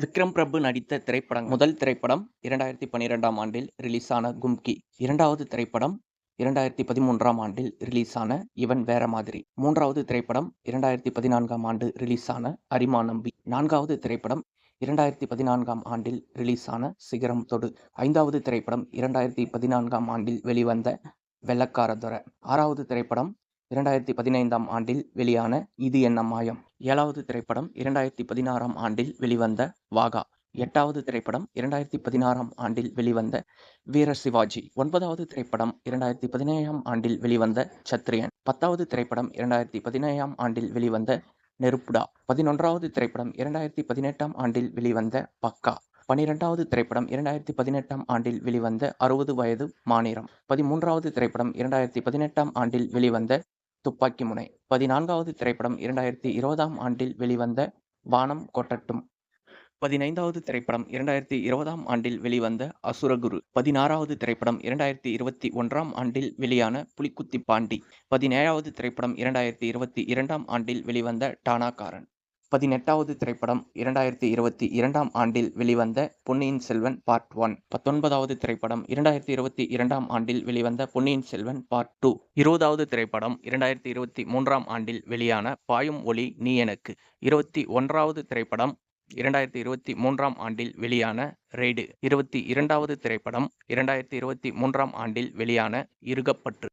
விக்ரம் பிரபு நடித்த திரைப்படம் முதல் திரைப்படம் இரண்டாயிரத்தி பன்னிரெண்டாம் ஆண்டில் ரிலீஸான கும்கி. இரண்டாவது திரைப்படம் இரண்டாயிரத்தி பதிமூன்றாம் ஆண்டில் ரிலீஸான இவன் வேற மாதிரி. மூன்றாவது திரைப்படம் இரண்டாயிரத்தி பதினான்காம் ஆண்டு ரிலீஸான அரிமா நம்பி. நான்காவது திரைப்படம் இரண்டாயிரத்தி பதினான்காம் ஆண்டில் ரிலீஸான சிகரம் தொடு. ஐந்தாவது திரைப்படம் இரண்டாயிரத்தி பதினான்காம் ஆண்டில் வெளிவந்த வெள்ளக்காரதுரை ஆறாவது திரைப்படம் இரண்டாயிரத்தி பதினைந்தாம் ஆண்டில் வெளியான இது என்ன மாயம் ஏழாவது திரைப்படம் இரண்டாயிரத்தி பதினாறாம் ஆண்டில் வெளிவந்த வாகா. எட்டாவது திரைப்படம் இரண்டாயிரத்தி பதினாறாம் ஆண்டில் வெளிவந்த வீர சிவாஜி. ஒன்பதாவது திரைப்படம் இரண்டாயிரத்தி பதினேழாம் ஆண்டில் வெளிவந்த சத்ரியன். பத்தாவது திரைப்படம் இரண்டாயிரத்தி பதினேழாம் ஆண்டில் வெளிவந்த நெருப்புடா. பதினொன்றாவது திரைப்படம் இரண்டாயிரத்தி பதினெட்டாம் ஆண்டில் வெளிவந்த பக்கா. பனிரெண்டாவது திரைப்படம் இரண்டாயிரத்தி பதினெட்டாம் ஆண்டில் வெளிவந்த அறுபது வயது மாநிலம் பதிமூன்றாவது திரைப்படம் இரண்டாயிரத்தி பதினெட்டாம் ஆண்டில் வெளிவந்த துப்பாக்கி முனை. பதினான்காவது திரைப்படம் இரண்டாயிரத்தி இருபதாம் ஆண்டில் வெளிவந்த வானம் கொட்டட்டும். பதினைந்தாவது திரைப்படம் இரண்டாயிரத்தி இருபதாம் ஆண்டில் வெளிவந்த அசுரகுரு. பதினாறாவது திரைப்படம் இரண்டாயிரத்தி இருபத்தி ஒன்றாம் ஆண்டில் வெளியான புலிக்குத்தி பாண்டி. பதினேழாவது திரைப்படம் இரண்டாயிரத்தி இருபத்தி இரண்டாம் ஆண்டில் வெளிவந்த டானாக்காரன் பதினெட்டாவது திரைப்படம் இரண்டாயிரத்தி இருபத்தி இரண்டாம் ஆண்டில் வெளிவந்த பொன்னியின் செல்வன் பார்ட் ஒன். பத்தொன்பதாவது திரைப்படம் இரண்டாயிரத்தி இருபத்தி இரண்டாம் ஆண்டில் வெளிவந்த பொன்னியின் செல்வன் பார்ட் டூ. இருபதாவது திரைப்படம் இரண்டாயிரத்தி இருபத்தி மூன்றாம் ஆண்டில் வெளியான பாயும் ஒளி நீ எனக்கு. இருபத்தி ஒன்றாவது திரைப்படம் இரண்டாயிரத்தி இருபத்தி மூன்றாம் ஆண்டில் வெளியான ரெய்டு. இருபத்தி இரண்டாவது திரைப்படம் இரண்டாயிரத்தி இருபத்தி மூன்றாம் ஆண்டில் வெளியான இருகப்பற்று.